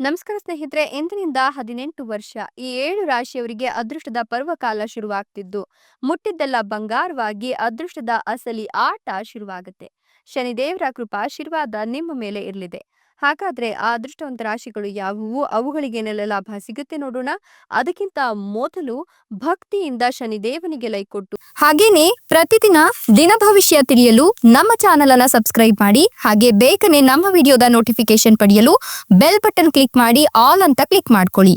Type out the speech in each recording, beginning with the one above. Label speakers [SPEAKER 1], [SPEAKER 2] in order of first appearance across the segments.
[SPEAKER 1] ನಮಸ್ಕಾರ ಸ್ನೇಹಿತರೆ ಎಂದಿನಿಂದ ಹದಿನೆಂಟು ವರ್ಷ ಈ ಏಳು ರಾಶಿಯವರಿಗೆ ಅದೃಷ್ಟದ ಪರ್ವಕಾಲ ಶುರುವಾಗ್ತಿದ್ದು. ಮುಟ್ಟಿದ್ದೆಲ್ಲ ಬಂಗಾರವಾಗಿ ಅದೃಷ್ಟದ ಅಸಲಿ ಆಟ ಶುರುವಾಗುತ್ತೆ. ಶನಿದೇವರ ಕೃಪಾಶೀರ್ವಾದ ನಿಮ್ಮ ಮೇಲೆ ಇರಲಿದೆ. ಹಾಗಾದ್ರೆ ಆ ಅದೃಷ್ಟವಂತ ರಾಶಿಗಳು ಯಾವುವು? ಅವುಗಳಿಗೇನೆಲ್ಲ ಲಾಭ ಸಿಗುತ್ತೆ ನೋಡೋಣ. ಅದಕ್ಕಿಂತ ಮೊದಲು ಭಕ್ತಿಯಿಂದ ಶನಿದೇವನಿಗೆ ಲೈಕ್ ಕೊಟ್ಟು. ಹಾಗೇನೆ ಪ್ರತಿದಿನ ದಿನ ಭವಿಷ್ಯ ತಿಳಿಯಲು ನಮ್ಮ ಚಾನೆಲ್ ಅನ್ನ ಸಬ್ಸ್ಕ್ರೈಬ್ ಮಾಡಿ, ಹಾಗೆ ಬೇಗನೆ ನಮ್ಮ ವಿಡಿಯೋದ ನೋಟಿಫಿಕೇಶನ್ ಪಡೆಯಲು ಬೆಲ್ ಬಟನ್ ಕ್ಲಿಕ್ ಮಾಡಿ, ಆಲ್ ಅಂತ ಕ್ಲಿಕ್ ಮಾಡ್ಕೊಳ್ಳಿ.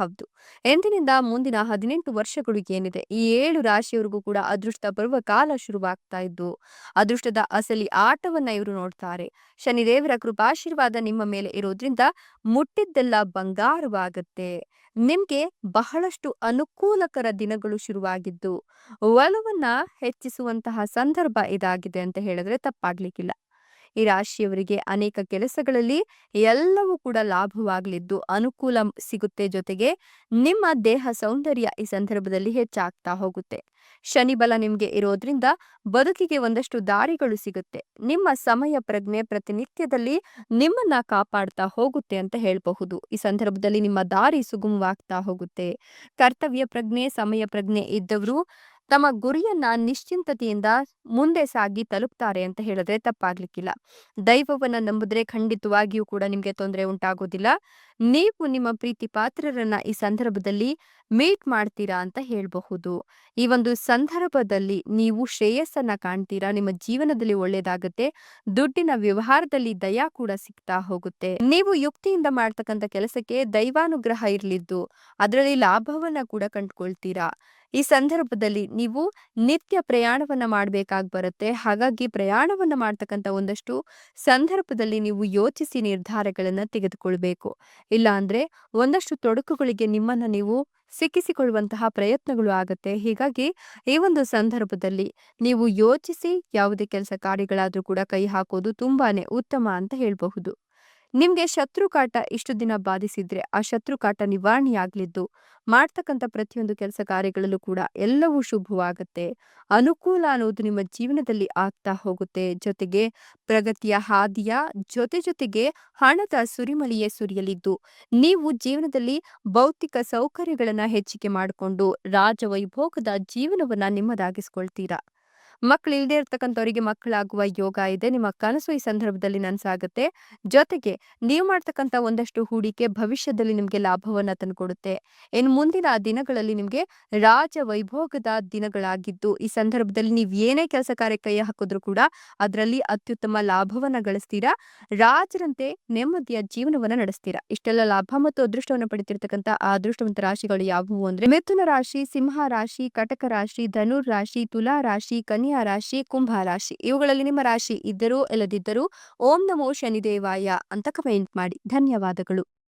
[SPEAKER 1] ಹೌದು. ಎಂದಿನಿಂದ ಮುಂದಿನ ಹದಿನೆಂಟು ವರ್ಷಗಳು ಏನಿದೆ, ಈ ಏಳು ರಾಶಿಯವರಿಗೂ ಕೂಡ ಅದೃಷ್ಟ ಬರುವ ಕಾಲ ಶುರುವಾಗ್ತಾ ಇದ್ದು, ಅದೃಷ್ಟದ ಅಸಲಿ ಆಟವನ್ನ ಇವರು ನೋಡ್ತಾರೆ. ಶನಿದೇವರ ಕೃಪಾಶೀರ್ವಾದ ನಿಮ್ಮ ಮೇಲೆ ಇರೋದ್ರಿಂದ ಮುಟ್ಟಿದ್ದೆಲ್ಲ ಬಂಗಾರವಾಗುತ್ತೆ. ನಿಮ್ಗೆ ಬಹಳಷ್ಟು ಅನುಕೂಲಕರ ದಿನಗಳು ಶುರುವಾಗಿದ್ದು, ಒಲವನ್ನ ಹೆಚ್ಚಿಸುವಂತಹ ಸಂದರ್ಭ ಇದಾಗಿದೆ ಅಂತ ಹೇಳಿದ್ರೆ ತಪ್ಪಾಗ್ಲಿಕ್ಕಿಲ್ಲ. ಈ ರಾಶಿಯವರಿಗೆ ಅನೇಕ ಕೆಲಸಗಳಲ್ಲಿ ಎಲ್ಲವೂ ಕೂಡ ಲಾಭವಾಗಲಿದ್ದು ಅನುಕೂಲ ಸಿಗುತ್ತೆ ಜೊತೆಗೆ ನಿಮ್ಮ ದೇಹ ಸೌಂದರ್ಯ ಈ ಸಂದರ್ಭದಲ್ಲಿ ಹೆಚ್ಚಾಗ್ತಾ ಹೋಗುತ್ತೆ. ಶನಿ ಬಲ ನಿಮ್ಗೆ ಇರೋದ್ರಿಂದ ಬದುಕಿಗೆ ಒಂದಷ್ಟು ದಾರಿಗಳು ಸಿಗುತ್ತೆ. ನಿಮ್ಮ ಸಮಯ ಪ್ರಜ್ಞೆ ಪ್ರತಿನಿತ್ಯದಲ್ಲಿ ನಿಮ್ಮನ್ನ ಕಾಪಾಡ್ತಾ ಹೋಗುತ್ತೆ ಅಂತ ಹೇಳಬಹುದು. ಈ ಸಂದರ್ಭದಲ್ಲಿ ನಿಮ್ಮ ದಾರಿ ಸುಗಮವಾಗ್ತಾ ಹೋಗುತ್ತೆ. ಕರ್ತವ್ಯ ಪ್ರಜ್ಞೆ, ಸಮಯ ಪ್ರಜ್ಞೆ ಇದ್ದವರು ತಮ್ಮ ಗುರಿಯನ್ನ ನಿಶ್ಚಿಂತತೆಯಿಂದ ಮುಂದೆ ಸಾಗಿ ತಲುಪ್ತಾರೆ ಅಂತ ಹೇಳಿದ್ರೆ ತಪ್ಪಾಗ್ಲಿಕ್ಕಿಲ್ಲ. ದೈವವನ್ನ ನಂಬಿದ್ರೆ ಖಂಡಿತವಾಗಿಯೂ ಕೂಡ ನಿಮ್ಗೆ ತೊಂದರೆ ಉಂಟಾಗೋದಿಲ್ಲ. ನೀವು ನಿಮ್ಮ ಪ್ರೀತಿ ಪಾತ್ರರನ್ನ ಈ ಸಂದರ್ಭದಲ್ಲಿ ಮೀಟ್ ಮಾಡ್ತೀರಾ ಅಂತ ಹೇಳಬಹುದು. ಈ ಒಂದು ಸಂದರ್ಭದಲ್ಲಿ ನೀವು ಶ್ರೇಯಸ್ಸನ್ನ ಕಾಣ್ತೀರಾ, ನಿಮ್ಮ ಜೀವನದಲ್ಲಿ ಒಳ್ಳೇದಾಗುತ್ತೆ, ದುಡ್ಡಿನ ವ್ಯವಹಾರದಲ್ಲಿ ದಯಾ ಕೂಡ ಸಿಗ್ತಾ ಹೋಗುತ್ತೆ. ನೀವು ಯುಕ್ತಿಯಿಂದ ಮಾಡ್ತಕ್ಕಂಥ ಕೆಲಸಕ್ಕೆ ದೈವಾನುಗ್ರಹ ಇರ್ಲಿದ್ದು, ಅದರಲ್ಲಿ ಲಾಭವನ್ನ ಕೂಡ ಕಂಡುಕೊಳ್ತೀರಾ. ಈ ಸಂದರ್ಭದಲ್ಲಿ ನೀವು ನಿತ್ಯ ಪ್ರಯಾಣವನ್ನ ಮಾಡ್ಬೇಕಾಗಿ ಬರುತ್ತೆ. ಹಾಗಾಗಿ ಪ್ರಯಾಣವನ್ನ ಮಾಡ್ತಕ್ಕಂಥ ಒಂದಷ್ಟು ಸಂದರ್ಭದಲ್ಲಿ ನೀವು ಯೋಚಿಸಿ ನಿರ್ಧಾರಗಳನ್ನ ತೆಗೆದುಕೊಳ್ಬೇಕು. ಇಲ್ಲ ಅಂದ್ರೆ ಒಂದಷ್ಟು ತೊಡಕುಗಳಿಗೆ ನಿಮ್ಮನ್ನ ನೀವು ಸಿಕ್ಕಿಸಿಕೊಳ್ಳುವಂತಹ ಪ್ರಯತ್ನಗಳು ಆಗುತ್ತೆ. ಹೀಗಾಗಿ ಈ ಒಂದು ಸಂದರ್ಭದಲ್ಲಿ ನೀವು ಯೋಚಿಸಿ ಯಾವುದೇ ಕೆಲಸ ಕಾರ್ಯಗಳಾದ್ರೂ ಕೂಡ ಕೈ ಹಾಕೋದು ತುಂಬಾನೇ ಉತ್ತಮ ಅಂತ ಹೇಳಬಹುದು. ನಿಮ್ಗೆ ಶತ್ರು ಕಾಟ ಇಷ್ಟು ದಿನ ಬಾಧಿಸಿದ್ರೆ ಆ ಶತ್ರು ಕಾಟ ನಿವಾರಣೆಯಾಗ್ಲಿದ್ದು ಮಾಡ್ತಕ್ಕಂಥ ಪ್ರತಿಯೊಂದು ಕೆಲಸ ಕಾರ್ಯಗಳಲ್ಲೂ ಕೂಡ ಎಲ್ಲವೂ ಶುಭವಾಗುತ್ತೆ. ಅನುಕೂಲ ಅನ್ನೋದು ನಿಮ್ಮ ಜೀವನದಲ್ಲಿ ಆಗ್ತಾ ಹೋಗುತ್ತೆ. ಜೊತೆಗೆ ಪ್ರಗತಿಯ ಹಾದಿಯ ಜೊತೆ ಜೊತೆಗೆ ಹಣದ ಸುರಿಮಳಿಯೇ ಸುರಿಯಲಿದ್ದು ನೀವು ಜೀವನದಲ್ಲಿ ಭೌತಿಕ ಸೌಕರ್ಯಗಳನ್ನ ಹೆಚ್ಚಿಗೆ ಮಾಡಿಕೊಂಡು ರಾಜವೈಭೋಗದ ಜೀವನವನ್ನ ನಿಮ್ಮದಾಗಿಸ್ಕೊಳ್ತೀರಾ. ಮಕ್ಕಳು ಇಲ್ಲದೆ ಇರ್ತಕ್ಕಂಥವರಿಗೆ ಮಕ್ಕಳಾಗುವ ಯೋಗ ಇದೆ, ನಿಮ್ಮ ಕನಸು ಈ ಸಂದರ್ಭದಲ್ಲಿ ನನ್ಸಾಗುತ್ತೆ. ಜೊತೆಗೆ ನೀವು ಮಾಡ್ತಕ್ಕಂಥ ಒಂದಷ್ಟು ಹೂಡಿಕೆ ಭವಿಷ್ಯದಲ್ಲಿ ನಿಮ್ಗೆ ಲಾಭವನ್ನ ತಂದುಕೊಡುತ್ತೆ. ಇನ್ನು ಮುಂದಿನ ದಿನಗಳಲ್ಲಿ ನಿಮ್ಗೆ ರಾಜ ವೈಭೋಗದ ದಿನಗಳಾಗಿದ್ದು, ಈ ಸಂದರ್ಭದಲ್ಲಿ ನೀವು ಏನೇ ಕೆಲಸ ಕಾರ್ಯ ಕೈ ಹಾಕಿದ್ರು ಕೂಡ ಅದರಲ್ಲಿ ಅತ್ಯುತ್ತಮ ಲಾಭವನ್ನ ಗಳಿಸ್ತೀರಾ? ರಾಜರಂತೆ ನೆಮ್ಮದಿಯ ಜೀವನವನ್ನ ನಡೆಸ್ತೀರಾ? ಇಷ್ಟೆಲ್ಲ ಲಾಭ ಮತ್ತು ಅದೃಷ್ಟವನ್ನು ಪಡೆದಿರ್ತಕ್ಕಂಥ ಆ ಅದೃಷ್ಟವಂತ ರಾಶಿಗಳು ಯಾವುವು ಅಂದ್ರೆ, ಮಿಥುನ ರಾಶಿ, ಸಿಂಹ ರಾಶಿ, ಕಟಕ ರಾಶಿ, ಧನುರ್ ರಾಶಿ, ತುಲಾ ರಾಶಿ ಕನ್ಯಾ ರಾಶಿ, ಕುಂಭ ರಾಶಿ, ಇವುಗಳಲ್ಲಿ ನಿಮ್ಮ ರಾಶಿ ಇದ್ದರೂ, ಇಲ್ಲದಿದ್ದರೂ, ಓಂ ನಮೋ ಶನಿದೇವಾಯ ಅಂತ ಕಮೆಂಟ್ ಮಾಡಿ. ಧನ್ಯವಾದಗಳು.